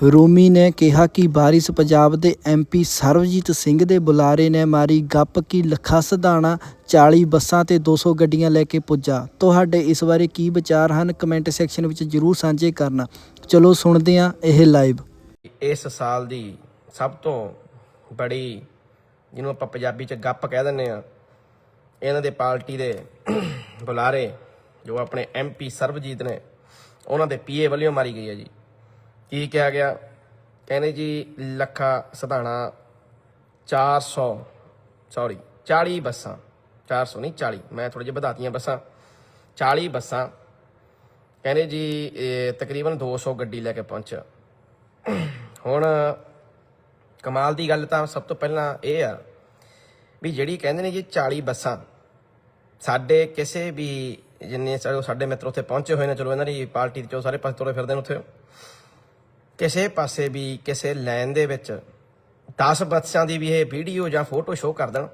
ਰੂਮੀ ਨੇ ਕਿਹਾ ਕਿ ਵਾਰਿਸ ਪੰਜਾਬ ਦੇ ਐਮਪੀ ਸਰਬਜੀਤ ਸਿੰਘ ਦੇ ਬੁਲਾਰੇ ਨੇ ਮਾਰੀ ਗੱਪ ਕਿ ਲੱਖਾ ਸਧਾਣਾ 40 ਬੱਸਾਂ ਤੇ 200 ਗੱਡੀਆਂ ਲੈ ਕੇ ਪੁੱਜਾ। ਤੁਹਾਡੇ ਇਸ ਬਾਰੇ ਕੀ ਵਿਚਾਰ ਹਨ? ਕਮੈਂਟ ਸੈਕਸ਼ਨ ਵਿੱਚ ਜਰੂਰ ਸਾਂਝੇ ਕਰਨਾ। ਚਲੋ ਸੁਣਦੇ ਹਾਂ ਇਹ ਲਾਈਵ ਇਸ ਸਾਲ ਦੀ ਸਭ ਤੋਂ ਬੜੀ ਜਿਹਨੂੰ ਆਪਾਂ ਪੰਜਾਬੀ ਚ ਗੱਪ ਕਹਿ ਦਿੰਦੇ ਆ ਇਹਨਾਂ ਦੇ ਪਾਰਟੀ ਦੇ ਬੁਲਾਰੇ ਜੋ ਆਪਣੇ ਐਮਪੀ ਸਰਬਜੀਤ ਨੇ, ਉਹਨਾਂ ਦੇ ਪੀਏ ਵੱਲੋਂ ਮਾਰੀ ਗਈ ਹੈ ਜੀ। ਕੀ ਕਿਹਾ ਗਿਆ? ਕਹਿੰਦੇ ਜੀ ਲੱਖਾ ਸਧਾਣਾ 400 ਸੌਰੀ 40 ਬੱਸਾਂ 400 ਨਹੀਂ 40 ਮੈਂ ਥੋੜੀ ਜਿਹੀ ਵਧਾਤੀਆਂ ਬੱਸਾਂ 40 ਬੱਸਾਂ। ਕਹਿੰਦੇ ਜੀ, ਇਹ ਤਕਰੀਬਨ 200 ਗੱਡੀ ਲੈ ਕੇ ਪਹੁੰਚਿਆ। ਹੁਣ ਕਮਾਲ ਦੀ ਗੱਲ ਤਾਂ ਸਭ ਤੋਂ ਪਹਿਲਾਂ ਇਹ ਆ ਵੀ ਜਿਹੜੀ ਕਹਿੰਦੇ ਨੇ ਜੀ 40 ਬੱਸਾਂ, ਸਾਡੇ ਕਿਸੇ ਵੀ ਜਿੰਨੇ ਸਾਡੇ ਮਿੱਤਰ ਉੱਥੇ ਪਹੁੰਚੇ ਹੋਏ ਨੇ, ਚਲੋ ਇਹਨਾਂ ਦੀ ਪਾਰਟੀ ਚੋਂ ਸਾਰੇ ਪਾਸੇ ਤੁਰੇ ਫਿਰਦੇ ਨੇ ਉੱਥੇ। ਕਿਸੇ ਪਾਸੇ ਵੀ ਕਿਸੇ ਲਾਈਨ ਦੇ ਵਿੱਚ 10 ਬੱਸਾਂ ਦੀ ਵੀ ਇਹ ਵੀਡੀਓ ਜਾਂ ਫੋਟੋ ਸ਼ੋਅ ਕਰ ਦੇਣ।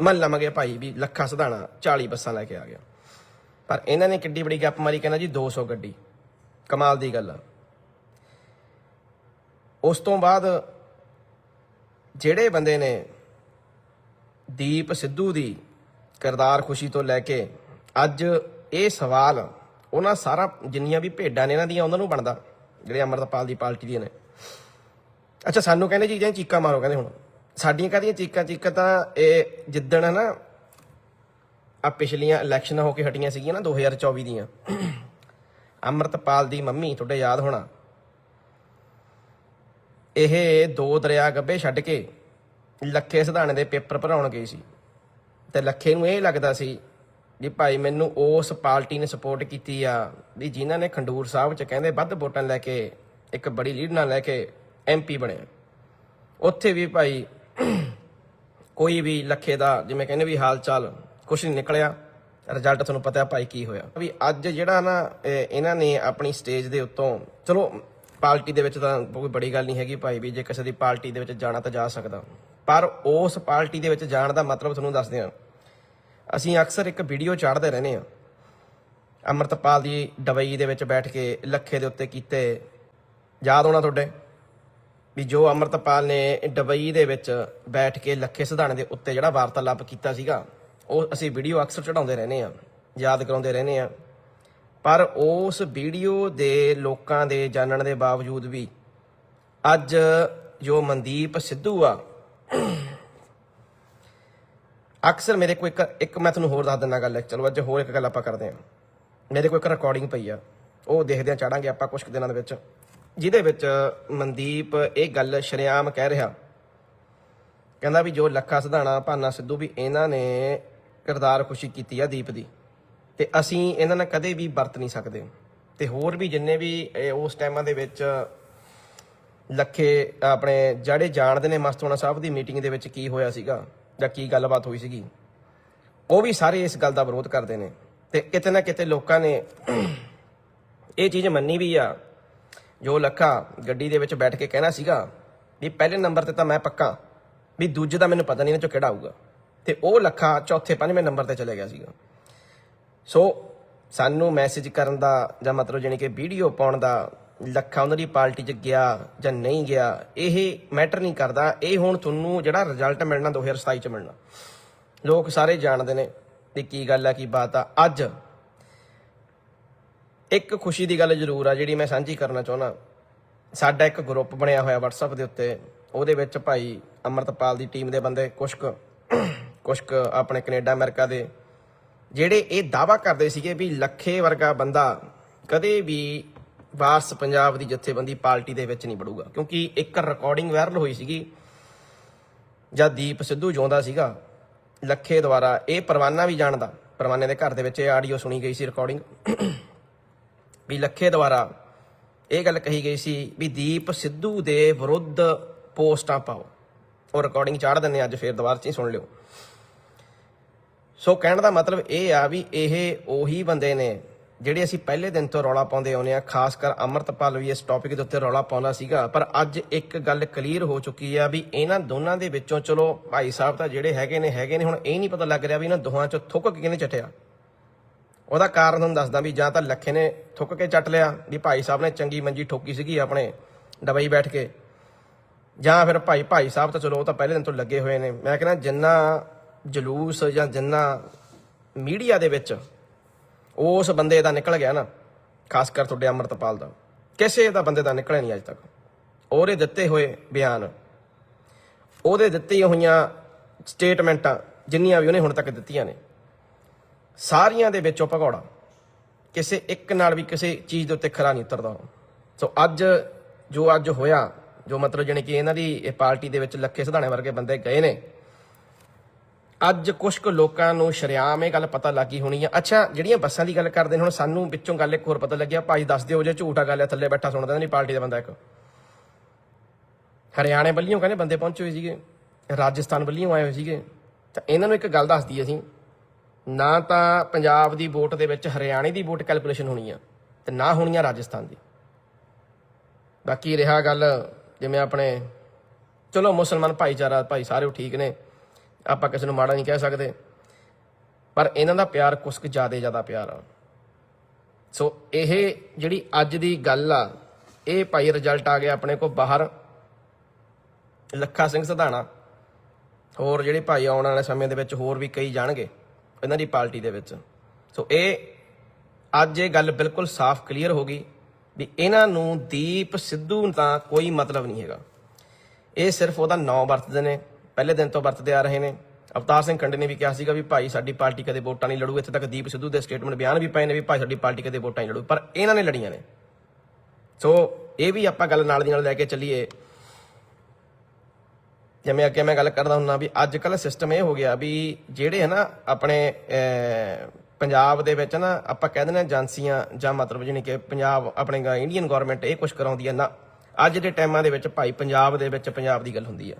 ਮੰਨ ਲਵਾਂਗੇ ਭਾਈ ਵੀ ਲੱਖਾ ਸਧਾਣਾ 40 ਬੱਸਾਂ ਲੈ ਕੇ ਆ ਗਿਆ। ਪਰ ਇਹਨਾਂ ਨੇ ਕਿੱਡੀ ਬੜੀ ਗੱਪ ਮਾਰੀ ਕਹਿੰਦਾ ਜੀ 200 ਗੱਡੀ। ਕਮਾਲ ਦੀ ਗੱਲ ਆ। ਉਸ ਤੋਂ ਬਾਅਦ ਜਿਹੜੇ ਬੰਦੇ ਨੇ ਦੀਪ ਸਿੱਧੂ ਦੀ ਕਰਤਾਰ ਖੁਸ਼ੀ ਤੋਂ ਲੈ ਕੇ ਅੱਜ ਇਹ ਸਵਾਲ ਉਹਨਾਂ ਸਾਰਾ ਜਿੰਨੀਆਂ ਵੀ ਭੇਡਾਂ ਨੇ ਇਹਨਾਂ ਦੀਆਂ ਉਹਨਾਂ ਨੂੰ ਬਣਦਾ। ਜਿਹੜੇ ਅਮਰਤਪਾਲ ਦੀ ਪਾਰਟੀ ਦੀਆਂ ਨੇ ਅੱਛਾ, ਸਾਨੂੰ ਕਹਿੰਦੇ ਜੀ ਜਾਂ ਚੀਕਾਂ ਮਾਰੋ, ਕਹਿੰਦੇ ਹੁਣ। ਸਾਡੀਆਂ ਕਾਹਦੀਆਂ ਚੀਕਾਂ? ਚੀਕਾਂ ਤਾਂ ਇਹ ਜਿੱਦਣ ਹੈ ਨਾ ਆ ਪਿਛਲੀਆਂ ਇਲੈਕਸ਼ਨਾਂ ਹੋ ਕੇ ਹਟੀਆਂ ਸੀਗੀਆਂ ਨਾ 2024 ਦੀਆਂ। ਅਮਰਤਪਾਲ ਦੀ ਮੰਮੀ, ਤੁਹਾਡੇ ਯਾਦ ਹੋਣਾ? ਇਹ ਦੋ ਦਰਿਆ ਗੱਬੇ ਛੱਡ ਕੇ ਲੱਖੇ ਸਿਧਾਣੇ ਦੇ ਪੇਪਰ ਭਰਾਉਣ ਗਈ ਸੀ। ਤੇ ਲੱਖੇ ਨੂੰ ਇਹ ਲੱਗਦਾ ਸੀ ਵੀ ਭਾਈ ਮੈਨੂੰ ਉਸ ਪਾਰਟੀ ਨੇ ਸਪੋਰਟ ਕੀਤੀ ਆ, ਵੀ ਜਿਨ੍ਹਾਂ ਨੇ ਖੰਡੂਰ ਸਾਹਿਬ ਚ ਕਹਿੰਦੇ ਵੱਧ ਵੋਟਾਂ ਲੈ ਕੇ ਇੱਕ ਬੜੀ ਲੀਡ ਨਾਲ ਲੈ ਕੇ ਐਮਪੀ ਬਣਿਆ ਉੱਥੇ ਵੀ ਭਾਈ ਕੋਈ ਵੀ ਲੱਖੇ ਦਾ ਜਿਵੇਂ ਕਹਿੰਦੇ ਵੀ ਹਾਲ ਚਾਲ ਕੁਛ ਨਹੀਂ ਨਿਕਲਿਆ। ਰਿਜ਼ਲਟ ਤੁਹਾਨੂੰ ਪਤਾ ਭਾਈ ਕੀ ਹੋਇਆ। ਵੀ ਅੱਜ ਜਿਹੜਾ ਨਾ ਇਹਨਾਂ ਨੇ ਆਪਣੀ ਸਟੇਜ ਦੇ ਉੱਤੋਂ, ਚਲੋ ਪਾਰਟੀ ਦੇ ਵਿੱਚ ਤਾਂ ਕੋਈ ਬੜੀ ਗੱਲ ਨਹੀਂ ਹੈਗੀ ਭਾਈ ਵੀ ਜੇ ਕਿਸੇ ਦੀ ਪਾਰਟੀ ਦੇ ਵਿੱਚ ਜਾਣਾ ਤਾਂ ਜਾ ਸਕਦਾ। ਪਰ ਉਸ ਪਾਰਟੀ ਦੇ ਵਿੱਚ ਜਾਣ ਦਾ ਮਤਲਬ ਤੁਹਾਨੂੰ ਦੱਸਦੇ ਹਾਂ ਅਸੀਂ ਅਕਸਰ ਇੱਕ ਵੀਡੀਓ ਚਾੜਦੇ ਰਹਿੰਦੇ ਹਾਂ। ਅਮਰਤਪਾਲ ਦੀ ਡਬਈ ਦੇ ਵਿੱਚ ਬੈਠ ਕੇ ਲੱਖੇ ਦੇ ਉੱਤੇ ਕੀਤੇ ਯਾਦ ਹੋਣਾ ਤੁਹਾਡੇ? ਵੀ ਜੋ ਅਮਰਤਪਾਲ ਨੇ ਡਬਈ ਦੇ ਵਿੱਚ ਬੈਠ ਕੇ ਲੱਖੇ ਸਿਧਾਣੇ ਦੇ ਉੱਤੇ ਜਿਹੜਾ ਵਾਰਤਾਲਾਪ ਕੀਤਾ ਸੀਗਾ, ਉਹ ਅਸੀਂ ਵੀਡੀਓ ਅਕਸਰ ਚੜਾਉਂਦੇ ਰਹਿੰਦੇ ਆ ਯਾਦ ਕਰਾਉਂਦੇ ਰਹਿੰਦੇ ਆ ਪਰ ਉਸ ਵੀਡੀਓ ਦੇ ਲੋਕਾਂ ਦੇ ਜਾਣਨ ਦੇ ਬਾਵਜੂਦ ਵੀ ਅੱਜ ਜੋ ਮਨਦੀਪ ਸਿੱਧੂ ਆ ਅਕਸਰ ਮੇਰੇ ਕੋਲ ਇੱਕ ਇੱਕ ਮੈਂ ਤੁਹਾਨੂੰ ਹੋਰ ਦੱਸ ਦਿੰਦਾ ਗੱਲ, ਚਲੋ ਅੱਜ ਹੋਰ ਇੱਕ ਗੱਲ ਆਪਾਂ ਕਰਦੇ ਹਾਂ। ਮੇਰੇ ਕੋਲ ਇੱਕ ਰਿਕਾਰਡਿੰਗ ਪਈ ਆ, ਉਹ ਦੇਖਦੇ ਆ ਚਾੜਾਂਗੇ ਆਪਾਂ ਕੁਝ ਕੁ ਦਿਨਾਂ ਦੇ ਵਿੱਚ। ਜਿਹਦੇ ਵਿੱਚ ਮਨਦੀਪ ਇਹ ਗੱਲ ਸ਼ਰੇਆਮ ਕਹਿ ਰਿਹਾ। ਕਹਿੰਦਾ ਵੀ ਜੋ ਲੱਖਾ ਸਿਧਾਣਾ, ਭਾਨਾ ਸਿੱਧੂ ਵੀ ਇਹਨਾਂ ਨੇ ਕਿਰਦਾਰ ਖੁਸ਼ੀ ਕੀਤੀ ਆ ਦੀਪ ਦੀ, ਤੇ ਅਸੀਂ ਇਹਨਾਂ ਨਾਲ ਕਦੇ ਵੀ ਵਰਤ ਨਹੀਂ ਸਕਦੇ। ਤੇ ਹੋਰ ਵੀ ਜਿੰਨੇ ਵੀ ਇਹ ਉਸ ਟਾਈਮਾਂ ਦੇ ਵਿੱਚ ਲੱਖੇ ਆਪਣੇ ਜਿਹੜੇ ਜਾਣਦੇ ਨੇ ਮਸਤੋਣਾ ਸਾਹਿਬ ਦੀ ਮੀਟਿੰਗ ਦੇ ਵਿੱਚ ਕੀ ਹੋਇਆ ਸੀਗਾ ਜਾਂ ਕੀ ਗੱਲਬਾਤ ਹੋਈ ਸੀਗੀ, ਉਹ ਵੀ ਸਾਰੇ ਇਸ ਗੱਲ ਦਾ ਵਿਰੋਧ ਕਰਦੇ ਨੇ। ਤੇ ਕਿਤੇ ਨਾ ਕਿਤੇ ਲੋਕਾਂ ਨੇ ਇਹ ਚੀਜ਼ ਮੰਨੀ ਵੀ ਆ, ਜੋ ਲੱਖਾ ਗੱਡੀ ਦੇ ਵਿੱਚ ਬੈਠ ਕੇ ਕਹਿਣਾ ਸੀਗਾ ਵੀ ਪਹਿਲੇ ਨੰਬਰ ਤੇ ਤਾਂ ਮੈਂ ਪੱਕਾ, ਵੀ ਦੂਜੇ ਦਾ ਮੈਨੂੰ ਪਤਾ ਨਹੀਂ ਇਹਨਾਂ ਚੋਂ ਕਿਹੜਾ ਆਊਗਾ। ਤੇ ਉਹ ਲੱਖਾ ਚੌਥੇ ਪੰਜਵੇਂ ਨੰਬਰ ਤੇ ਚਲੇ ਗਿਆ ਸੀਗਾ। ਸੋ ਸਾਨੂੰ ਮੈਸੇਜ ਕਰਨ ਦਾ ਜਾਂ ਮਤਲਬ ਜਾਣੀ ਕਿ ਵੀਡੀਓ ਪਾਉਣ ਦਾ ਲੱਖਾ ਉਹਨਾਂ ਦੀ ਪਾਰਟੀ 'ਚ ਗਿਆ ਜਾਂ ਨਹੀਂ ਗਿਆ, ਇਹ ਮੈਟਰ ਨਹੀਂ ਕਰਦਾ। ਇਹ ਹੁਣ ਤੁਹਾਨੂੰ ਜਿਹੜਾ ਰਿਜ਼ਲਟ ਮਿਲਣਾ 2027 'ਚ ਮਿਲਣਾ। ਲੋਕ ਸਾਰੇ ਜਾਣਦੇ ਨੇ ਵੀ ਕੀ ਗੱਲ ਆ, ਕੀ ਬਾਤ ਆ। ਅੱਜ ਇੱਕ ਖੁਸ਼ੀ ਦੀ ਗੱਲ ਜ਼ਰੂਰ ਆ, ਜਿਹੜੀ ਮੈਂ ਸਾਂਝੀ ਕਰਨਾ ਚਾਹੁੰਦਾ। ਸਾਡਾ ਇੱਕ ਗਰੁੱਪ ਬਣਿਆ ਹੋਇਆ WhatsApp ਦੇ ਉੱਤੇ। ਉਹਦੇ ਵਿੱਚ ਭਾਈ ਅਮਰਤਪਾਲ ਦੀ ਟੀਮ ਦੇ ਬੰਦੇ ਕੁਛ ਕੁ ਕੁਛ ਕੁ ਆਪਣੇ ਕੈਨੇਡਾ, ਅਮਰੀਕਾ ਦੇ। ਜਿਹੜੇ ਇਹ ਦਾਵਾ ਕਰਦੇ ਸੀਗੇ ਵੀ ਲੱਖੇ ਵਰਗਾ ਬੰਦਾ ਕਦੇ ਵੀ ਵਾਰਸ ਪੰਜਾਬ ਦੀ ਜਥੇਬੰਦੀ ਪਾਰਟੀ ਦੇ ਵਿੱਚ ਨਹੀਂ ਵੜੂਗਾ ਕਿਉਂਕਿ ਇੱਕ ਰਿਕਾਰਡਿੰਗ ਵਾਇਰਲ ਹੋਈ ਸੀਗੀ, ਜਦ ਦੀਪ ਸਿੱਧੂ ਜਿਉਂਦਾ ਸੀਗਾ, ਲੱਖੇ ਦੁਆਰਾ। ਇਹ ਪਰਵਾਨਾ ਵੀ ਜਾਣਦਾ। ਪਰਵਾਨੇ ਦੇ ਘਰ ਦੇ ਵਿੱਚ ਇਹ ਆਡੀਓ ਸੁਣੀ ਗਈ ਸੀ ਰਿਕਾਰਡਿੰਗ ਵੀ ਲੱਖੇ ਦੁਆਰਾ ਇਹ ਗੱਲ ਕਹੀ ਗਈ ਸੀ ਵੀ ਦੀਪ ਸਿੱਧੂ ਦੇ ਵਿਰੁੱਧ ਪੋਸਟਾਂ ਪਾਓ। ਉਹ ਰਿਕਾਰਡਿੰਗ ਚਾੜ ਦਿੰਨੇ ਅੱਜ ਫੇਰ ਦੁਬਾਰਾ ਚ ਹੀ ਸੁਣ ਲਿਓ। ਸੋ ਕਹਿਣ ਦਾ ਮਤਲਬ ਇਹ ਆ ਵੀ ਇਹ ਉਹੀ ਬੰਦੇ ਨੇ ਜਿਹੜੇ ਅਸੀਂ ਪਹਿਲੇ ਦਿਨ ਤੋਂ ਰੌਲਾ ਪਾਉਂਦੇ ਆਉਨੇ ਆ ਖਾਸ ਕਰ ਅਮਰਤਪਾਲ ਵੀ ਇਸ ਟੌਪਿਕ ਦੇ ਉੱਤੇ ਰੌਲਾ ਪਾਉਂਦਾ ਸੀਗਾ, ਪਰ ਅੱਜ ਇੱਕ ਗੱਲ ਕਲੀਅਰ ਹੋ ਚੁੱਕੀ ਆ ਵੀ ਇਹਨਾਂ ਦੋਨਾਂ ਦੇ ਵਿੱਚੋਂ ਚਲੋ ਭਾਈ ਸਾਹਿਬ ਤਾਂ ਜਿਹੜੇ ਹੈਗੇ ਨੇ ਹੈਗੇ ਨੇ, ਹੁਣ ਇਹ ਨਹੀਂ ਪਤਾ ਲੱਗ ਰਿਹਾ ਵੀ ਇਹਨਾਂ ਦੋਹਾਂ ਚੋਂ ਥੁੱਕ ਕੇ ਕਿਹਨੇ ਚਟਿਆ। ਉਹਦਾ ਕਾਰਨ ਤੁਹਾਨੂੰ ਦੱਸਦਾ ਵੀ ਜਾਂ ਤਾਂ ਲੱਖੇ ਨੇ ਥੁੱਕ ਕੇ ਚੱਟ ਲਿਆ ਵੀ ਭਾਈ ਸਾਹਿਬ ਨੇ ਚੰਗੀ ਮੰਜੀ ਠੋਕੀ ਸੀਗੀ ਆਪਣੇ ਡਬਈ ਬੈਠ ਕੇ। ਜਾਂ ਫਿਰ ਭਾਈ ਭਾਈ ਸਾਹਿਬ ਤਾਂ ਚਲੋ ਉਹ ਤਾਂ ਪਹਿਲੇ ਦਿਨ ਤੋਂ ਲੱਗੇ ਹੋਏ ਨੇ। ਮੈਂ ਕਹਿੰਦਾ ਜਿੰਨਾ ਜਲੂਸ ਜਾਂ ਜਿੰਨਾ ਮੀਡੀਆ ਦੇ ਵਿੱਚ ਉਸ ਬੰਦੇ ਦਾ ਨਿਕਲ ਗਿਆ ਨਾ, ਖਾਸ ਕਰ ਤੁਹਾਡੇ ਅਮਰਤਪਾਲ ਦਾ ਕਿਸੇ ਦਾ ਬੰਦੇ ਦਾ ਨਿਕਲਿਆ ਨਹੀਂ ਅੱਜ ਤੱਕ ਉਹਦੇ ਦਿੱਤੇ ਹੋਏ ਬਿਆਨ, ਉਹਦੇ ਦਿੱਤੀਆਂ ਹੋਈਆਂ ਸਟੇਟਮੈਂਟਾਂ, ਜਿੰਨੀਆਂ ਵੀ ਉਹਨੇ ਹੁਣ ਤੱਕ ਦਿੱਤੀਆਂ ਨੇ, ਸਾਰੀਆਂ ਦੇ ਵਿੱਚੋਂ ਭਗੌੜਾ, ਕਿਸੇ ਇੱਕ ਨਾਲ ਵੀ ਕਿਸੇ ਚੀਜ਼ ਦੇ ਉੱਤੇ ਖਰਾ ਨਹੀਂ ਉਤਰਦਾ ਉਹ। ਸੋ ਅੱਜ ਜੋ ਅੱਜ ਹੋਇਆ, ਜੋ ਮਤਲਬ ਜਾਣੀ ਕਿ ਇਹਨਾਂ ਦੀ ਇਹ ਪਾਰਟੀ ਦੇ ਵਿੱਚ ਲੱਖੇ ਸਿਧਾਣੇ ਵਰਗੇ ਬੰਦੇ ਗਏ ਨੇ ਅੱਜ ਕੁਝ ਕੁ ਲੋਕਾਂ ਨੂੰ ਸ਼ਰਿਆਮ ਇਹ ਗੱਲ ਪਤਾ ਲੱਗੀ ਹੋਣੀ ਆ। ਅੱਛਾ, ਜਿਹੜੀਆਂ ਬੱਸਾਂ ਦੀ ਗੱਲ ਕਰਦੇ ਨੇ, ਹੁਣ ਸਾਨੂੰ ਵਿੱਚੋਂ ਗੱਲ ਇੱਕ ਹੋਰ ਪਤਾ ਲੱਗਿਆ, ਭਾਈ ਦੱਸ ਦਿਓ ਜੇ ਝੂਠਾ ਗੱਲ ਆ, ਥੱਲੇ ਬੈਠਾ ਸੁਣਦਾ ਨਹੀਂ, ਪਾਰਟੀ ਦਾ ਬੰਦਾ ਇੱਕ। ਹਰਿਆਣੇ ਵੱਲੀਆਂ ਕਹਿੰਦੇ ਬੰਦੇ ਪਹੁੰਚੇ ਹੋਏ ਸੀਗੇ, ਰਾਜਸਥਾਨ ਵੱਲੀਆਂ ਆਏ ਹੋਏ ਸੀਗੇ। ਤਾਂ ਇਹਨਾਂ ਨੂੰ ਇੱਕ ਗੱਲ ਦੱਸਦੀ ਅਸੀਂ, ਨਾ ਤਾਂ ਪੰਜਾਬ ਦੀ ਵੋਟ ਦੇ ਵਿੱਚ ਹਰਿਆਣੇ ਦੀ ਵੋਟ ਕੈਲਕੂਲੇਸ਼ਨ ਹੋਣੀ ਆ, ਤੇ ਨਾ ਹੋਣੀ ਆ ਰਾਜਸਥਾਨ ਦੀ। ਬਾਕੀ ਰਿਹਾ ਗੱਲ, ਜਿਵੇਂ ਆਪਣੇ, ਚਲੋ ਮੁਸਲਮਾਨ ਭਾਈਚਾਰਾ, ਭਾਈ ਸਾਰੇ ਉਹ ਠੀਕ ਨੇ ਆਪਾਂ ਕਿਸੇ ਨੂੰ ਮਾੜਾ ਨਹੀਂ ਕਹਿ ਸਕਦੇ। ਪਰ ਇਹਨਾਂ ਦਾ ਪਿਆਰ ਕੁਛ ਕੁ ਜ਼ਿਆਦਾ ਜ਼ਿਆਦਾ ਪਿਆਰ ਆ। ਸੋ ਇਹ ਜਿਹੜੀ ਅੱਜ ਦੀ ਗੱਲ ਆ, ਇਹ ਭਾਈ ਰਿਜ਼ਲਟ ਆ ਗਿਆ ਆਪਣੇ ਕੋਲ ਬਾਹਰ। ਲੱਖਾ ਸਿੰਘ ਸਧਾਣਾ, ਹੋਰ ਜਿਹੜੇ ਭਾਈ ਆਉਣ ਵਾਲੇ ਸਮੇਂ ਦੇ ਵਿੱਚ ਹੋਰ ਵੀ ਕਈ ਜਾਣਗੇ ਇਹਨਾਂ ਦੀ ਪਾਰਟੀ ਦੇ ਵਿੱਚ। ਸੋ ਇਹ ਅੱਜ ਇਹ ਗੱਲ ਬਿਲਕੁਲ ਸਾਫ਼ ਕਲੀਅਰ ਹੋ ਗਈ ਵੀ ਇਹਨਾਂ ਨੂੰ ਦੀਪ ਸਿੱਧੂ ਤਾਂ ਕੋਈ ਮਤਲਬ ਨਹੀਂ ਹੈਗਾ। ਇਹ ਸਿਰਫ ਉਹਦਾ ਨਾਂ ਵਰਤਦੇ ਨੇ। ਪਹਿਲੇ ਦਿਨ ਤੋਂ ਵਰਤਦੇ ਆ ਰਹੇ ਨੇ। ਅਵਤਾਰ ਸਿੰਘ ਖੰਡੇ ਨੇ ਵੀ ਕਿਹਾ ਸੀਗਾ ਵੀ ਭਾਈ ਸਾਡੀ ਪਾਰਟੀ ਕਦੇ ਵੋਟਾਂ ਨਹੀਂ ਲੜੂ। ਇੱਥੇ ਤੱਕ ਦੀਪ ਸਿੱਧੂ ਦੇ ਸਟੇਟਮੈਂਟ ਬਿਆਨ ਵੀ ਪਏ ਨੇ ਵੀ ਭਾਈ ਸਾਡੀ ਪਾਰਟੀ ਕਦੇ ਵੋਟਾਂ ਨਹੀਂ ਲੜੂ। ਪਰ ਇਹਨਾਂ ਨੇ ਲੜੀਆਂ ਨੇ। ਸੋ ਇਹ ਵੀ ਆਪਾਂ ਗੱਲ ਨਾਲ ਦੀ ਨਾਲ ਲੈ ਕੇ ਚੱਲੀਏ। ਜਿਵੇਂ ਅੱਗੇ ਮੈਂ ਗੱਲ ਕਰਦਾ ਹੁੰਨਾ ਵੀ ਅੱਜ ਕੱਲ ਸਿਸਟਮ ਇਹ ਹੋ ਗਿਆ ਵੀ ਜਿਹੜੇ ਹੈ ਨਾ ਆਪਣੇ ਪੰਜਾਬ ਦੇ ਵਿੱਚ ਨਾ ਆਪਾਂ ਕਹਿ ਦਿੰਦੇ ਹਾਂ ਏਜੰਸੀਆਂ ਜਾਂ ਮਤਲਬ ਜਿਹਨੇ ਕਿ ਪੰਜਾਬ ਆਪਣੇ ਇੰਡੀਅਨ ਗਵਰਨਮੈਂਟ ਇਹ ਕੁਝ ਕਰਾਉਂਦੀ ਹੈ ਨਾ। ਅੱਜ ਦੇ ਟਾਈਮਾਂ ਦੇ ਵਿੱਚ ਭਾਈ ਪੰਜਾਬ ਦੇ ਵਿੱਚ ਪੰਜਾਬ ਦੀ ਗੱਲ ਹੁੰਦੀ ਆ।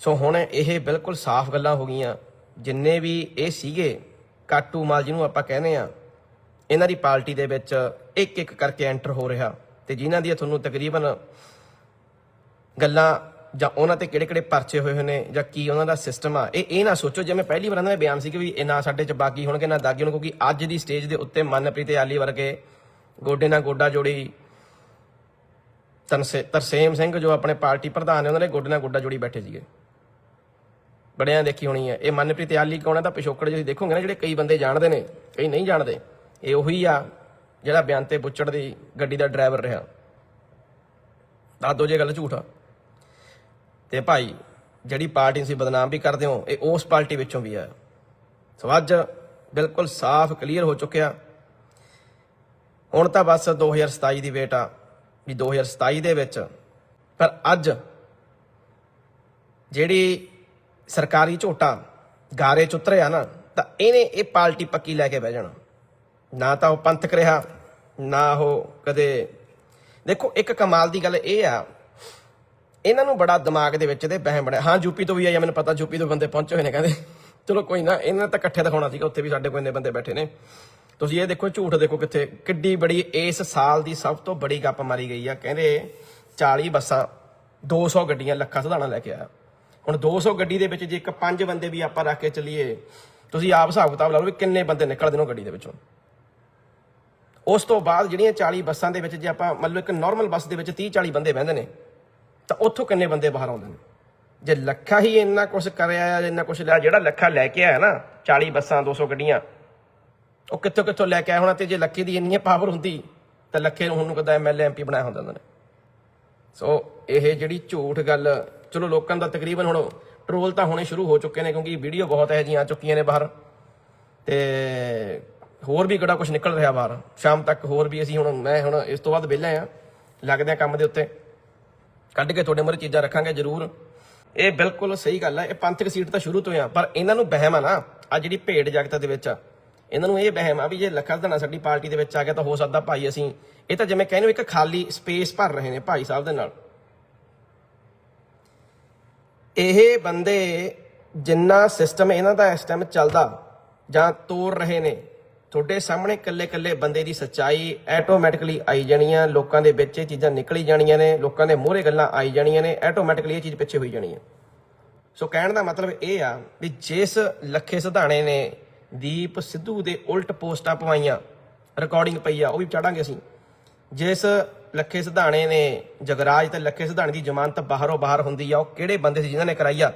ਸੋ ਹੁਣ ਇਹ ਬਿਲਕੁਲ ਸਾਫ਼ ਗੱਲਾਂ ਹੋ ਗਈਆਂ, ਜਿੰਨੇ ਵੀ ਇਹ ਸੀਗੇ ਕਾਟੂ ਮਾਲ ਜਿਹਨੂੰ ਆਪਾਂ ਕਹਿੰਦੇ ਆ ਇਹਨਾਂ ਦੀ ਪਾਰਟੀ ਦੇ ਵਿੱਚ ਇੱਕ ਇੱਕ ਕਰਕੇ ਐਂਟਰ ਹੋ ਰਿਹਾ ਤੇ ਜਿਨ੍ਹਾਂ ਦੀ ਤੁਹਾਨੂੰ ਤਕਰੀਬਨ ਗੱਲਾਂ ਜਾਂ ਉਹਨਾਂ ਤੇ ਕਿਹੜੇ ਕਿਹੜੇ ਪਰਚੇ ਹੋਏ ਹੋਏ ਨੇ ਜਾਂ ਕੀ ਉਹਨਾਂ ਦਾ ਸਿਸਟਮ ਆ, ਇਹ ਇਹ ਨਾ ਸੋਚੋ, ਜਿਵੇਂ ਪਹਿਲੀ ਵਾਰ ਉਹਨਾਂ ਦਾ ਬਿਆਨ ਸੀ ਕਿ ਵੀ ਇਹ ਨਾ ਸਾਡੇ ਚ ਬਾਗੀ ਹੋਣਗੇ, ਨਾ ਦਾਗੀ ਹੋਣ ਕਿਉਂਕਿ ਅੱਜ ਦੀ ਸਟੇਜ ਦੇ ਉੱਤੇ ਮਨਪ੍ਰੀਤ ਆਲੀ ਵਰਗੇ ਗੋਡੇ ਨਾਲ ਗੋਡਾ ਜੋੜੀ ਤਨਸੇ ਤਰਸੇਮ ਸਿੰਘ ਜੋ ਆਪਣੇ ਪਾਰਟੀ ਪ੍ਰਧਾਨ ਨੇ, ਉਹਨਾਂ ਨੇ ਗੋਡੇ ਨਾਲ ਗੋਡਾ ਜੋੜੀ ਬੈਠੇ ਸੀਗੇ। ਬੜਿਆਂ ਦੇਖੀ ਹੋਣੀ ਹੈ। ਇਹ ਮਨਪ੍ਰੀਤ ਆਲੀ ਕੌਣ ਹੈ ਤਾਂ ਪਿਛੋਕੜ ਤੁਸੀਂ ਦੇਖੋਗੇ ਨਾ ਜਿਹੜੇ ਕਈ ਬੰਦੇ ਜਾਣਦੇ ਨੇ, ਕਈ ਨਹੀਂ ਜਾਣਦੇ। ਇਹ ਉਹੀ ਆ ਜਿਹੜਾ ਬਿਆਨ ਤੇ ਬੁੱਚੜ ਦੀ ਗੱਡੀ ਦਾ ਡਰਾਈਵਰ ਰਿਹਾ। ਦੱਸ ਦੋ ਜੇ ਗੱਲ ਝੂਠ ਆ। ਤੇ ਭਾਈ, ਜਿਹੜੀ ਪਾਰਟੀ ਤੁਸੀਂ ਬਦਨਾਮ ਵੀ ਕਰਦੇ ਹੋ, ਇਹ ਉਸ ਪਾਰਟੀ ਵਿੱਚੋਂ ਵੀ ਆ। ਸੋ ਅੱਜ ਬਿਲਕੁਲ ਸਾਫ਼ ਕਲੀਅਰ ਹੋ ਚੁੱਕਿਆ। ਹੁਣ ਤਾਂ ਬਸ 2027 ਦੀ ਵੇਟ ਆ, ਵੀ 2027 ਦੇ ਵਿੱਚ। ਪਰ ਅੱਜ ਜਿਹੜੀ ਸਰਕਾਰੀ ਝੋਟਾ, ਗਾਰੇ ਚ ਉਤਰਿਆ ਨਾ, ਤਾਂ ਇਹਨੇ ਇਹ ਪਾਰਟੀ ਪੱਕੀ ਲੈ ਕੇ ਬਹਿ ਜਾਣਾ। ਨਾ ਤਾਂ ਉਹ ਪੰਥਕ ਰਿਹਾ, ਨਾ ਉਹ ਕਦੇ। ਦੇਖੋ, ਇੱਕ ਕਮਾਲ ਦੀ ਗੱਲ ਇਹ ਆ, ਇਹਨਾਂ ਨੂੰ ਬੜਾ ਦਿਮਾਗ ਦੇ ਵਿੱਚ ਤੇ ਵਹਿਮ ਬਣਿਆ। ਹਾਂ ਯੂਪੀ ਤੋਂ ਵੀ ਆਇਆ ਮੈਨੂੰ ਪਤਾ ਯੂਪੀ ਤੋਂ ਬੰਦੇ ਪਹੁੰਚੇ ਹੋਏ ਨੇ ਕਹਿੰਦੇ। ਚਲੋ ਕੋਈ ਨਾ, ਇਹਨਾਂ ਨੇ ਤਾਂ ਇਕੱਠੇ ਦਿਖਾਉਣਾ ਸੀਗਾ, ਉੱਥੇ ਵੀ ਸਾਡੇ ਕੋਲ ਇੰਨੇ ਬੰਦੇ ਬੈਠੇ ਨੇ। ਤੁਸੀਂ ਇਹ ਦੇਖੋ, ਝੂਠ ਦੇਖੋ ਕਿੱਥੇ, ਕਿੱਡੀ ਬੜੀ ਇਸ ਸਾਲ ਦੀ ਸਭ ਤੋਂ ਬੜੀ ਗੱਪ ਮਾਰੀ ਗਈ ਆ। ਕਹਿੰਦੇ 40 ਬੱਸਾਂ 200 ਗੱਡੀਆਂ ਲੱਖਾਂ ਸਧਾਣਾ ਲੈ ਕੇ ਆਇਆ। ਹੁਣ 200 ਗੱਡੀ ਦੇ ਵਿੱਚ ਜੇ ਇੱਕ ਪੰਜ ਬੰਦੇ ਵੀ ਆਪਾਂ ਰੱਖ ਕੇ ਚੱਲੀਏ, ਤੁਸੀਂ ਆਪ ਹਿਸਾਬ ਕਿਤਾਬ ਲਾ ਲਓ ਵੀ ਕਿੰਨੇ ਬੰਦੇ ਨਿਕਲਦੇ ਨੇ ਗੱਡੀ ਦੇ ਵਿੱਚੋਂ। ਉਸ ਤੋਂ ਬਾਅਦ ਜਿਹੜੀਆਂ 40 ਬੱਸਾਂ ਦੇ ਵਿੱਚ ਜੇ ਆਪਾਂ ਮੰਨ ਲਓ ਇੱਕ ਨਾਰਮਲ ਬੱਸ ਦੇ ਵਿੱਚ 30 40 ਬੰਦੇ ਬਹਿੰਦੇ ਨੇ, ਤਾਂ ਉੱਥੋਂ ਕਿੰਨੇ ਬੰਦੇ ਬਾਹਰ ਆਉਂਦੇ ਨੇ? ਜੇ ਲੱਖਾ ਹੀ ਇੰਨਾ ਕੁਝ ਕਰਿਆ ਜਾਂ ਇੰਨਾ ਕੁਝ ਲਿਆ, ਜਿਹੜਾ ਲੱਖਾ ਲੈ ਕੇ ਆਇਆ ਨਾ 40 ਬੱਸਾਂ 200 ਗੱਡੀਆਂ, ਉਹ ਕਿੱਥੋਂ ਕਿੱਥੋਂ ਲੈ ਕੇ ਆਇਆ ਹੋਣਾ ਤੇ ਜੇ ਲੱਖੇ ਦੀ ਇੰਨੀ ਪਾਵਰ ਹੁੰਦੀ, ਤਾਂ ਲੱਖੇ ਨੂੰ ਹੁਣ ਨੂੰ ਕਦਾ ਐਮਐਲਏ ਐਮਪੀ ਬਣਾਇਆ ਹੁੰਦਾ ਉਹਨਾਂ ਨੇ। ਸੋ ਇਹ ਜਿਹੜੀ ਝੂਠ ਗੱਲ ਚਲੋ ਲੋਕਾਂ ਦਾ ਤਕਰੀਬਨ ਹੁਣ ਟਰੋਲ ਤਾਂ ਹੋਣੇ ਸ਼ੁਰੂ ਹੋ ਚੁੱਕੇ ਨੇ ਕਿਉਂਕਿ ਵੀਡੀਓ ਬਹੁਤ ਹੈ ਜੀਆਂ ਆ ਚੁੱਕੀਆਂ ਨੇ ਬਾਹਰ। ਤੇ ਹੋਰ ਵੀ ਕਿਹੜਾ ਕੁਝ ਨਿਕਲ ਰਿਹਾ ਬਾਹਰ। ਸ਼ਾਮ ਤੱਕ ਹੋਰ ਵੀ ਅਸੀਂ ਹੁਣ, ਮੈਂ ਹੁਣ ਇਸ ਤੋਂ ਬਾਅਦ ਵਿਹਲਾ ਆ। ਲੱਗਦੇ ਆ ਕੰਮ ਦੇ ਉੱਤੇ। ਕੱਢ ਕੇ ਤੁਹਾਡੇ ਮੂਹਰੇ ਚੀਜ਼ਾਂ ਰੱਖਾਂਗੇ ਜ਼ਰੂਰ। ਇਹ ਬਿਲਕੁਲ ਸਹੀ ਗੱਲ ਹੈ ਇਹ ਪੰਥਕ ਸੀਟ ਤਾਂ ਸ਼ੁਰੂ ਤੋਂ ਆ, ਪਰ ਇਹਨਾਂ ਨੂੰ ਵਹਿਮ ਆ ਨਾ, ਆ ਜਿਹੜੀ ਭੇਡ ਜਗਤ ਦੇ ਵਿੱਚ ਆ। ਇਹਨਾਂ ਨੂੰ ਇਹ ਵਹਿਮ ਆ ਵੀ ਜੇ ਲੱਖਾ ਧਨਾ ਸਾਡੀ ਪਾਰਟੀ ਦੇ ਵਿੱਚ ਆ ਗਿਆ ਤਾਂ ਹੋ ਸਕਦਾ ਭਾਈ ਅਸੀਂ, ਇਹ ਤਾਂ ਜਿਵੇਂ ਕਹਿੰਦੇ ਹੋ ਇੱਕ ਖਾਲੀ ਸਪੇਸ ਭਰ ਰਹੇ ਨੇ ਭਾਈ ਸਾਹਿਬ ਦੇ ਨਾਲ। ਇਹ ਬੰਦੇ ਜਿੰਨਾ ਸਿਸਟਮ ਇਹਨਾਂ ਦਾ ਇਸ ਟਾਈਮ ਚੱਲਦਾ ਜਾਂ ਤੋੜ ਰਹੇ ਨੇ, ਤੁਹਾਡੇ ਸਾਹਮਣੇ ਕੱਲੇ-ਕੱਲੇ ਬੰਦੇ ਦੀ ਸੱਚਾਈ ਆਟੋਮੈਟਿਕਲੀ ਆਈ ਜਾਣੀ ਆ ਲੋਕਾਂ ਦੇ ਵਿੱਚ ਇਹ ਚੀਜ਼ਾਂ ਨਿਕਲੀ ਜਾਣੀਆਂ ਨੇ, ਲੋਕਾਂ ਦੇ ਮੂਹਰੇ ਗੱਲਾਂ ਆਈ ਜਾਣੀਆਂ ਨੇ ਆਟੋਮੈਟਿਕਲੀ ਇਹ ਚੀਜ਼ ਪਿੱਛੇ ਹੋਈ ਜਾਣੀ ਹੈ। ਸੋ ਕਹਿਣ ਦਾ ਮਤਲਬ ਇਹ ਆ ਵੀ ਜਿਸ ਲੱਖੇ ਸਿਧਾਣੇ ਨੇ ਦੀਪ ਸਿੱਧੂ ਦੇ ਉਲਟ ਪੋਸਟਾਂ ਪਵਾਈਆਂ ਰਿਕਾਰਡਿੰਗ ਪਈ ਆ, ਉਹ ਵੀ ਚੜਾਂਗੇ ਅਸੀਂ। ਜਿਸ ਲੱਖੇ ਸਿਧਾਣੇ ਨੇ, ਜਗਰਾਜ ਤੇ ਲੱਖੇ ਸਿਧਾਣੇ ਦੀ ਜ਼ਮਾਨਤ ਬਾਹਰੋਂ ਬਾਹਰ ਹੁੰਦੀ ਆ, ਉਹ ਕਿਹੜੇ ਬੰਦੇ ਸੀ ਜਿਨ੍ਹਾਂ ਨੇ ਕਰਾਈਆ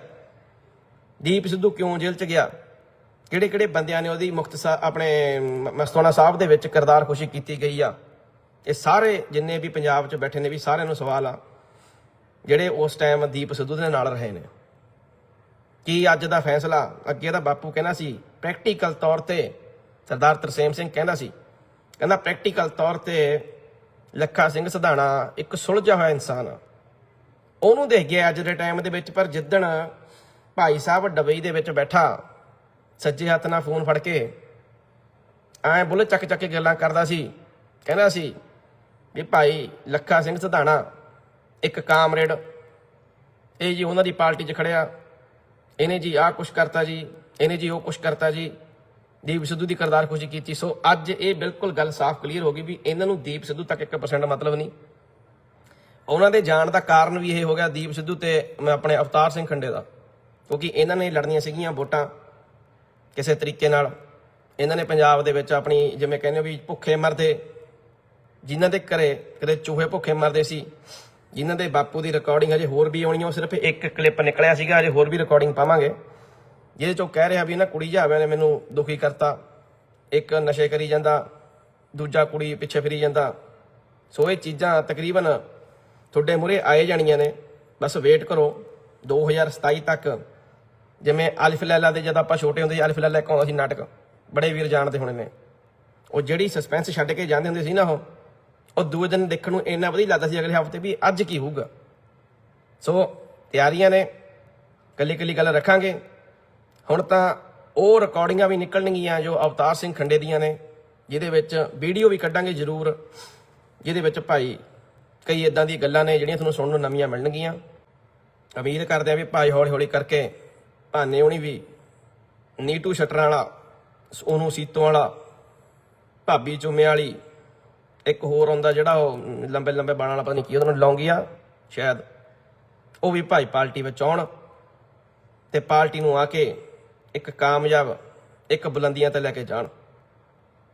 ਦੀਪ ਸਿੱਧੂ ਕਿਉਂ ਜੇਲ੍ਹ ਚ ਗਿਆ? ਕਿਹੜੇ ਕਿਹੜੇ ਬੰਦਿਆਂ ਨੇ ਉਹਦੀ ਮੁਖਤਸਰ ਆਪਣੇ, ਮ- ਮਸਤੋਨਾ ਸਾਹਿਬ ਦੇ ਵਿੱਚ ਕਿਰਦਾਰ ਖੁਸ਼ੀ ਕੀਤੀ ਗਈ ਆ? ਇਹ ਸਾਰੇ ਜਿੰਨੇ ਵੀ ਪੰਜਾਬ 'ਚ ਬੈਠੇ ਨੇ ਵੀ ਸਾਰਿਆਂ ਨੂੰ ਸਵਾਲ ਆ, ਜਿਹੜੇ ਉਸ ਟਾਈਮ ਦੀਪ ਸਿੱਧੂ ਦੇ ਨਾਲ ਰਹੇ ਨੇ। ਕੀ ਅੱਜ ਦਾ ਫੈਸਲਾ, ਅੱਗੇ ਦਾ ਬਾਪੂ ਕਹਿੰਦਾ ਸੀ ਪ੍ਰੈਕਟੀਕਲ ਤੌਰ ਤੇ ਸਰਦਾਰ ਤਰਸੇਮ ਸਿੰਘ ਕਹਿੰਦਾ ਸੀ, ਕਹਿੰਦਾ ਪ੍ਰੈਕਟੀਕਲ ਤੌਰ ਤੇ ਲੱਖਾ ਸਿੰਘ ਸਧਾਣਾ ਇੱਕ ਸੁਲਝਿਆ ਹੋਇਆ ਇਨਸਾਨ। ਆ ਉਹਨੂੰ ਦੇਖ ਗਿਆ ਅੱਜ ਦੇ ਟਾਈਮ ਦੇ ਵਿੱਚ ਪਰ ਜਿੱਦਣ ਭਾਈ ਸਾਹਿਬ ਡਬਈ ਦੇ ਵਿੱਚ ਬੈਠਾ, ਸੱਜੇ ਹੱਥ ਨਾਲ ਫੋਨ ਫੜ ਕੇ, ਐ ਬੁੱਲੇ ਚੱਕ ਚੱਕ ਕੇ ਗੱਲਾਂ ਕਰਦਾ ਸੀ। ਕਹਿੰਦਾ ਸੀ ਵੀ ਭਾਈ ਲੱਖਾ ਸਿੰਘ ਸਧਾਣਾ ਇੱਕ ਕਾਮਰੇਡ, ਇਹ ਜੀ ਉਹਨਾਂ ਦੀ ਪਾਰਟੀ 'ਚ ਖੜਿਆ, ਇਹਨੇ ਜੀ ਆਹ ਕੁਛ ਕਰਤਾ ਜੀ, ਇਹਨੇ ਜੀ ਉਹ ਕੁਛ ਕਰਤਾ ਜੀ। ਦੀਪ ਸਿੱਧੂ ਦੀ ਕਰਦਾਰ ਖੁਸ਼ੀ ਕੀਤੀ। ਸੋ ਅੱਜ ਇਹ ਬਿਲਕੁਲ ਗੱਲ ਸਾਫ਼ ਕਲੀਅਰ ਹੋ ਗਈ ਵੀ ਇਹਨਾਂ ਨੂੰ ਦੀਪ ਸਿੱਧੂ ਤੱਕ 1% ਮਤਲਬ ਨਹੀਂ। ਉਹਨਾਂ ਦੇ ਜਾਣ ਦਾ ਕਾਰਨ ਵੀ ਇਹ ਹੋ ਗਿਆ ਦੀਪ ਸਿੱਧੂ ਤੇ ਮੈਂ, ਆਪਣੇ ਅਵਤਾਰ ਸਿੰਘ ਖੰਡੇ ਦਾ। ਕਿਉਂਕਿ ਇਹਨਾਂ ਨੇ ਲੜਨੀਆਂ ਸੀਗੀਆਂ ਵੋਟਾਂ ਕਿਸੇ ਤਰੀਕੇ ਨਾਲ। ਇਹਨਾਂ ਨੇ ਪੰਜਾਬ ਦੇ ਵਿੱਚ ਆਪਣੀ ਜਿਵੇਂ ਕਹਿੰਦੇ ਵੀ ਭੁੱਖੇ ਮਰਦੇ, ਜਿਨ੍ਹਾਂ ਦੇ ਘਰੇ ਕਦੇ ਚੂਹੇ ਭੁੱਖੇ ਮਰਦੇ ਸੀ, ਜਿਨ੍ਹਾਂ ਦੇ ਬਾਪੂ ਦੀ ਰਿਕਾਰਡਿੰਗ ਅਜੇ ਹੋਰ ਵੀ ਆਉਣੀ ਉਹ ਸਿਰਫ ਇੱਕ ਕਲਿੱਪ ਨਿਕਲਿਆ ਸੀਗਾ ਅਜੇ ਹੋਰ ਵੀ ਰਿਕਾਰਡਿੰਗ ਪਾਵਾਂਗੇ। ਜਿਹਦੇ ਚੋਂ ਕਹਿ ਰਿਹਾ ਵੀ ਨਾ ਕੁੜੀ ਜਾਵਿਆਂ ਨੇ ਮੈਨੂੰ ਦੁਖੀ ਕਰਤਾ, ਇੱਕ ਨਸ਼ੇ ਕਰੀ ਜਾਂਦਾ, ਦੂਜਾ ਕੁੜੀ ਪਿੱਛੇ ਫਿਰੀ ਜਾਂਦਾ, ਸੋ ਇਹ ਚੀਜ਼ਾਂ ਤਕਰੀਬਨ ਤੁਹਾਡੇ ਮੂਹਰੇ ਆਏ ਜਾਣੀਆਂ ਨੇ। ਬਸ ਵੇਟ ਕਰੋ 2027 ਤੱਕ, ਜਿਵੇਂ ਅਲਫ ਲੈਲਾ ਦੇ ਜਦ ਆਪਾਂ ਛੋਟੇ ਹੁੰਦੇ ਸੀ, ਅਲਫ ਲੈਲਾ ਇੱਕ ਸੀ ਨਾਟਕ, ਬੜੇ ਵੀਰ ਜਾਣਦੇ ਹੋਣੇ ਨੇ। ਉਹ ਜਿਹੜੀ ਸਸਪੈਂਸ ਛੱਡ ਕੇ ਜਾਂਦੇ ਹੁੰਦੇ ਸੀ ਨਾ ਉਹ ਉਹ ਦੂਏ ਦਿਨ ਦੇਖਣ ਨੂੰ ਇੰਨਾ ਵਧੀਆ ਲੱਗਦਾ ਸੀ ਅਗਲੇ ਹਫ਼ਤੇ ਵੀ ਅੱਜ ਕੀ ਹੋਊਗਾ। ਸੋ ਤਿਆਰੀਆਂ ਨੇ ਕੱਲੀ ਕੱਲੀ ਗੱਲ ਰੱਖਾਂਗੇ। ਹੁਣ ਤਾਂ ਉਹ ਰਿਕਾਰਡਿੰਗਾਂ ਵੀ ਨਿਕਲਣਗੀਆਂ ਜੋ ਅਵਤਾਰ ਸਿੰਘ ਖੰਡੇ ਦੀਆਂ ਨੇ, ਜਿਹਦੇ ਵਿੱਚ ਵੀਡੀਓ ਵੀ ਕੱਢਾਂਗੇ ਜ਼ਰੂਰ, ਜਿਹਦੇ ਵਿੱਚ ਭਾਈ ਕਈ ਇਦਾਂ ਦੀਆਂ ਗੱਲਾਂ ਨੇ ਜਿਹੜੀਆਂ ਤੁਹਾਨੂੰ ਸੁਣਨ ਨੂੰ ਨਵੀਆਂ ਮਿਲਣਗੀਆਂ। ਉਮੀਦ ਕਰਦੇ ਆ ਵੀ ਭਾਈ ਹੌਲੀ ਹੌਲੀ ਕਰਕੇ ਭਾਨੇ ਹੋਣੀ ਵੀ ਨੀਟੂ ਸ਼ਟਰਾਂ ਵਾਲਾ ਉਹਨੂੰ ਸੀਤੋਂ ਵਾਲਾ, ਭਾਬੀ ਚੁੰਮੇ ਵਾਲੀ, ਇੱਕ ਹੋਰ ਆਉਂਦਾ ਜਿਹੜਾ ਉਹ ਲੰਬੇ ਲੰਬੇ ਬਾਲਾਂ ਵਾਲਾ, ਪਤਾ ਨਹੀਂ ਕੀ ਉਹਦਾ ਨਾਮ ਲੌਂਗੀਆ, ਸ਼ਾਇਦ। ਉਹ ਵੀ ਭਾਈ ਪਾਰਟੀ ਵਿੱਚ ਆਉਣ ਤੇ ਪਾਰਟੀ ਨੂੰ ਆ ਕੇ ਇੱਕ ਕਾਮਯਾਬ, ਇੱਕ ਬੁਲੰਦੀਆਂ ਤੇ ਲੈ ਕੇ ਜਾਣ।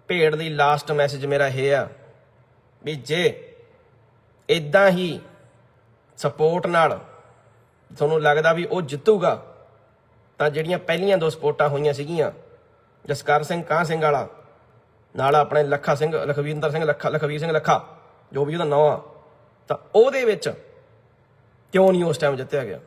ਭੇਡ ਦੀ ਲਾਸਟ ਮੈਸੇਜ ਮੇਰਾ ਇਹ ਆ ਵੀ ਜੇ ਇਦਾਂ ਹੀ ਸਪੋਰਟ ਨਾਲ ਤੁਹਾਨੂੰ ਲੱਗਦਾ ਵੀ ਉਹ ਜਿੱਤੂਗਾ, ਤਾਂ ਜਿਹੜੀਆਂ ਪਹਿਲੀਆਂ ਦੋ ਸਪੋਰਟਾਂ ਹੋਈਆਂ ਸੀਗੀਆਂ, ਜਸਕਰ ਸਿੰਘ, ਕਾਂ ਸਿੰਘ ਵਾਲਾ, ਨਾਲ ਆਪਣੇ ਲੱਖਾ ਸਿੰਘ, ਲਖਵਿੰਦਰ ਸਿੰਘ ਲੱਖਾ, ਲਖਵੀਰ ਸਿੰਘ ਲੱਖਾ, ਜੋ ਵੀ ਉਹਦਾ ਨਾਂ ਆ, ਤਾਂ ਉਹਦੇ ਵਿੱਚ ਕਿਉਂ ਨਹੀਂ ਉਸ ਟਾਈਮ ਜਿੱਤਿਆ ਗਿਆ?